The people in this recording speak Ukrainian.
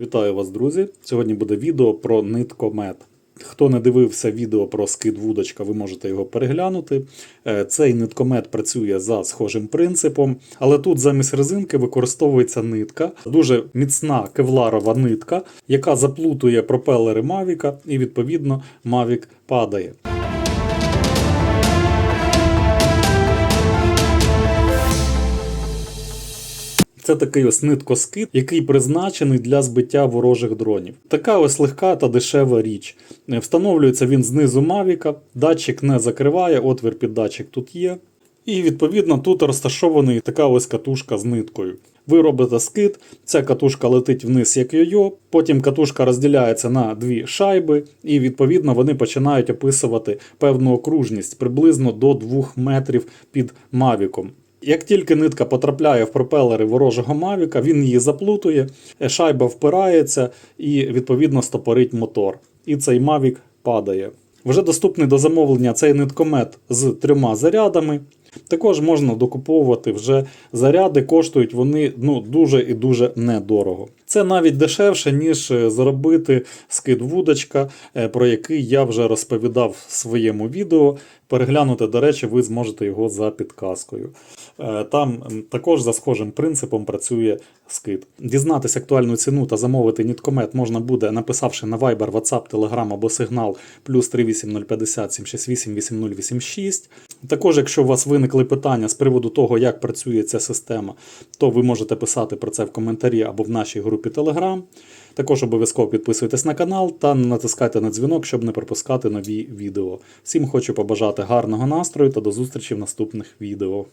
Вітаю вас, друзі! Сьогодні буде відео про ниткомет. Хто не дивився відео про скид вудочка, ви можете його переглянути. Е, Цей ниткомет працює за схожим принципом, але тут замість резинки використовується нитка, дуже міцна кевларова нитка, яка заплутує пропелери Мавіка, і відповідно Мавік падає. Це такий ось ниткоскид, який призначений для збиття ворожих дронів. Така ось легка та дешева річ. Е, Встановлюється він знизу Мавіка, датчик не закриває, отвір під датчик тут є. І відповідно тут розташований така ось катушка з ниткою. Ви робите скид, ця катушка летить вниз як йо-йо, потім катушка розділяється на дві шайби, і відповідно вони починають описувати певну окружність приблизно до 2 метрів під мавіком. Як тільки нитка потрапляє в пропелери ворожого Мавіка, він її заплутує, е, шайба впирається і відповідно стопорить мотор. І цей Мавік падає. Вже доступний до замовлення цей ниткомет з трьома зарядами. Також можна докуповувати вже заряди, коштують вони ну, дуже і дуже недорого. Це навіть дешевше, ніж е, зробити скид вудочка, е, про який я вже розповідав в своєму відео. Переглянути, до речі, ви зможете його за підказкою. Е, Там також за схожим принципом працює скид. Дізнатися актуальну ціну та замовити ніткомет можна буде, написавши на Viber, WhatsApp, Telegram або сигнал плюс 38050 768 8086. Також, якщо у вас виникли питання з приводу того, як працює ця система, то ви можете писати про це в коментарі або в нашій групі Telegram. Також обов'язково підписуйтесь на канал та натискайте на дзвінок, щоб не пропускати нові відео. Всім хочу побажати гарного настрою та до зустрічі в наступних відео.